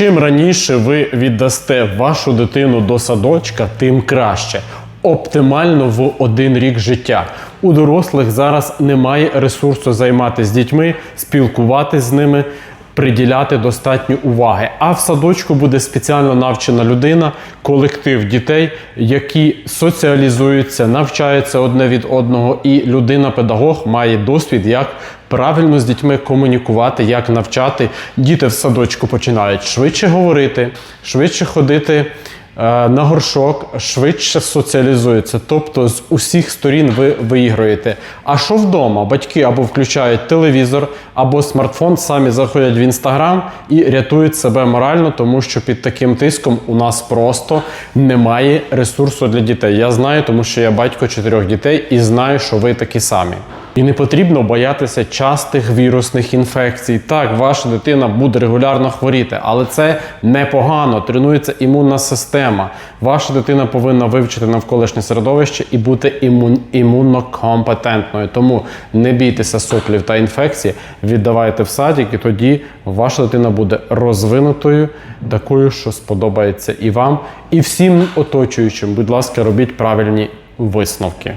Чим раніше ви віддасте вашу дитину до садочка, тим краще. Оптимально в один рік життя. У дорослих зараз немає ресурсу займатися дітьми, спілкуватися з ними, приділяти достатньо уваги. А в садочку буде спеціально навчена людина, колектив дітей, які соціалізуються, навчаються одне від одного, і людина-педагог має досвід, як правильно з дітьми комунікувати, як навчати. Діти в садочку починають швидше говорити, швидше ходити. Е, На горшок швидше соціалізуються, тобто з усіх сторін ви виіграєте. А що вдома? Батьки або включають телевізор, або смартфон, самі заходять в інстаграм і рятують себе морально, тому що під таким тиском у нас просто немає ресурсу для дітей. Я знаю, тому що я батько чотирьох дітей і знаю, що ви такі самі. І не потрібно боятися частих вірусних інфекцій. Так, ваша дитина буде регулярно хворіти, але це непогано. Тренується імунна система. Ваша дитина повинна вивчити навколишнє середовище і бути імун, імуннокомпетентною. Тому не бійтеся соплів та інфекцій, віддавайте в садик, і тоді ваша дитина буде розвинутою, такою, що сподобається і вам, і всім оточуючим. Будь ласка, робіть правильні висновки.